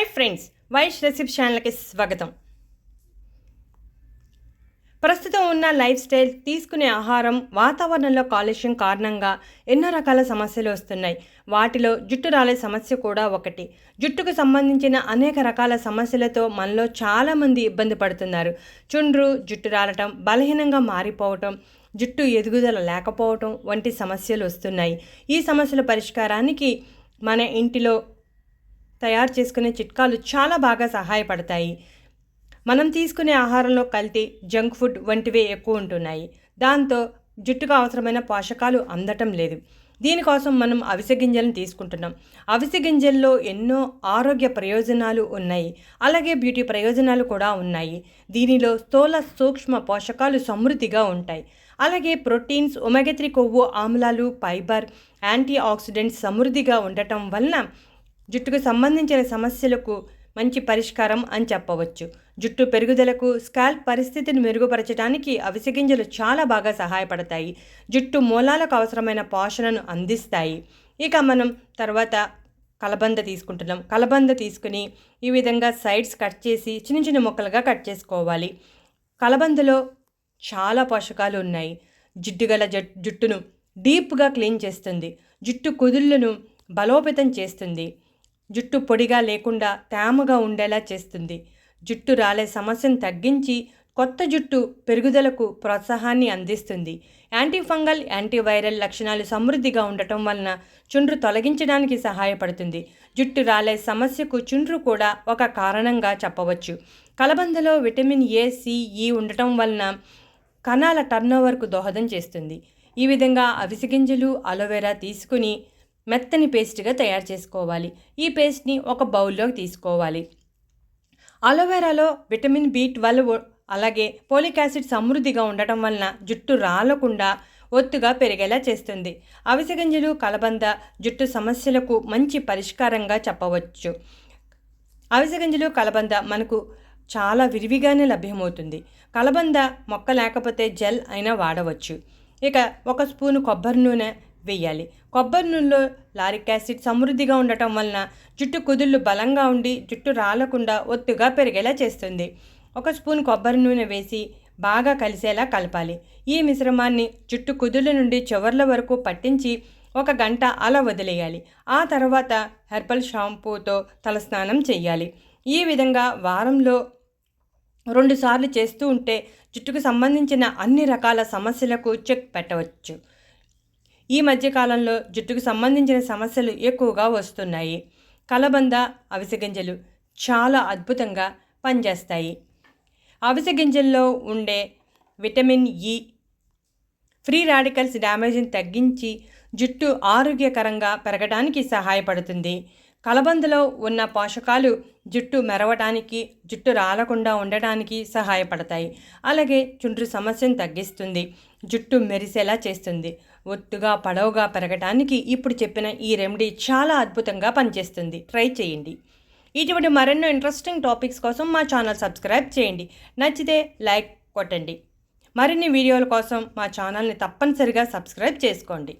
Hi friends Vaish రెసిప్ ఛానల్కి స్వాగతం. ప్రస్తుతం ఉన్న లైఫ్ స్టైల్ తీసుకునే ఆహారం వాతావరణంలో కాలుష్యం కారణంగా ఎన్నో రకాల సమస్యలు వస్తున్నాయి. వాటిలో జుట్టు రాలే సమస్య కూడా ఒకటి. జుట్టుకు సంబంధించిన అనేక రకాల సమస్యలతో మనలో చాలామంది ఇబ్బంది పడుతున్నారు. చుండ్రు జుట్టు రాలటం బలహీనంగా మారిపోవటం జుట్టు ఎదుగుదల లేకపోవటం వంటి సమస్యలు వస్తున్నాయి. ఈ సమస్యల పరిష్కారానికి మన ఇంటిలో తయారు చేసుకునే చిట్కాలు చాలా బాగా సహాయపడతాయి. మనం తీసుకునే ఆహారంలో కల్తీ జంక్ ఫుడ్ వంటివే ఎక్కువ ఉంటున్నాయి. దాంతో జుట్టుకు అవసరమైన పోషకాలు అందటం లేదు. దీనికోసం మనం అవిసె గింజలను తీసుకుంటున్నాం. అవిసె గింజల్లో ఎన్నో ఆరోగ్య ప్రయోజనాలు ఉన్నాయి. అలాగే బ్యూటీ ప్రయోజనాలు కూడా ఉన్నాయి. దీనిలో స్థూల సూక్ష్మ పోషకాలు సమృద్ధిగా ఉంటాయి. అలాగే ప్రోటీన్స్ ఒమెగత్రి కొవ్వు ఆమ్లాలు ఫైబర్ యాంటీ ఆక్సిడెంట్స్ సమృద్ధిగా ఉండటం వలన జుట్టుకు సంబంధించిన సమస్యలకు మంచి పరిష్కారం అని చెప్పవచ్చు. జుట్టు పెరుగుదలకు స్కాల్ప్ పరిస్థితిని మెరుగుపరచడానికి అవిసె గింజలు చాలా బాగా సహాయపడతాయి. జుట్టు మూలాలకు అవసరమైన పోషణను అందిస్తాయి. ఇక మనం తర్వాత కలబంద తీసుకుంటున్నాం. కలబంద తీసుకుని ఈ విధంగా సైడ్స్ కట్ చేసి చిన్న చిన్న ముక్కలుగా కట్ చేసుకోవాలి. కలబందలో చాలా పోషకాలు ఉన్నాయి. జిడ్డు గల జుట్టును డీప్గా క్లీన్ చేస్తుంది. జుట్టు కుదుళ్ళను బలోపేతం చేస్తుంది. జుట్టు పొడిగా లేకుండా తేమగా ఉండేలా చేస్తుంది. జుట్టు రాలే సమస్యను తగ్గించి కొత్త జుట్టు పెరుగుదలకు ప్రోత్సాహాన్ని అందిస్తుంది. యాంటీఫంగల్ యాంటీవైరల్ లక్షణాలు సమృద్ధిగా ఉండటం వలన చుండ్రు తొలగించడానికి సహాయపడుతుంది. జుట్టు రాలే సమస్యకు చుండ్రు కూడా ఒక కారణంగా చెప్పవచ్చు. కలబందలో విటమిన్ ఏ సిఈ ఉండటం వలన కణాల టర్నోవర్కు దోహదం చేస్తుంది. ఈ విధంగా అవిసె గింజలు అలోవెరా తీసుకుని మెత్తని పేస్ట్గా తయారు చేసుకోవాలి. ఈ పేస్ట్ని ఒక బౌల్లోకి తీసుకోవాలి. అలోవెరాలో విటమిన్ బి ట్వెల్వ్ అలాగే పోలిక్ యాసిడ్ సమృద్ధిగా ఉండటం వలన జుట్టు రాలకుండా ఒత్తుగా పెరిగేలా చేస్తుంది. అవిసె గింజలు కలబంద జుట్టు సమస్యలకు మంచి పరిష్కారంగా చెప్పవచ్చు. అవిసె గింజలు కలబంద మనకు చాలా విరివిగానే లభ్యమవుతుంది. కలబంద మొక్క లేకపోతే జెల్ అయినా వాడవచ్చు. ఇక ఒక స్పూను కొబ్బరి నూనె వేయాలి. కొబ్బరి నూనెలో లారిక్ యాసిడ్ సమృద్ధిగా ఉండటం వలన జుట్టు కుదుళ్ళు బలంగా ఉండి జుట్టు రాలకుండా ఒత్తుగా పెరిగేలా చేస్తుంది. ఒక స్పూన్ కొబ్బరి నూనె వేసి బాగా కలిసేలా కలపాలి. ఈ మిశ్రమాన్ని జుట్టు కుదుళ్ళ నుండి చివర్ల వరకు పట్టించి ఒక గంట అలా వదిలేయాలి. ఆ తర్వాత హెర్బల్ షాంపూతో తలస్నానం చేయాలి. ఈ విధంగా వారంలో రెండుసార్లు చేస్తూ ఉంటే జుట్టుకు సంబంధించిన అన్ని రకాల సమస్యలకు చెక్ పెట్టవచ్చు. ఈ మధ్యకాలంలో జుట్టుకు సంబంధించిన సమస్యలు ఎక్కువగా వస్తున్నాయి. కలబంద అవిసె గింజలు చాలా అద్భుతంగా పనిచేస్తాయి. అవిసె గింజల్లో ఉండే విటమిన్ ఇ ఫ్రీ రాడికల్స్ డ్యామేజ్ని తగ్గించి జుట్టు ఆరోగ్యకరంగా పెరగడానికి సహాయపడుతుంది. కలబందలో ఉన్న పోషకాలు జుట్టు మెరవటానికి జుట్టు రాలకుండా ఉండటానికి సహాయపడతాయి. అలాగే చుండ్రు సమస్యను తగ్గిస్తుంది. జుట్టు మెరిసేలా చేస్తుంది. ఒత్తుగా పడవుగా పెరగటానికి ఇప్పుడు చెప్పిన ఈ రెమెడీ చాలా అద్భుతంగా పనిచేస్తుంది. ట్రై చేయండి. ఇటువంటి మరెన్నో ఇంట్రెస్టింగ్ టాపిక్స్ కోసం మా ఛానల్ సబ్స్క్రైబ్ చేయండి. నచ్చితే లైక్ కొట్టండి. మరిన్ని వీడియోల కోసం మా ఛానల్ని తప్పనిసరిగా సబ్స్క్రైబ్ చేసుకోండి.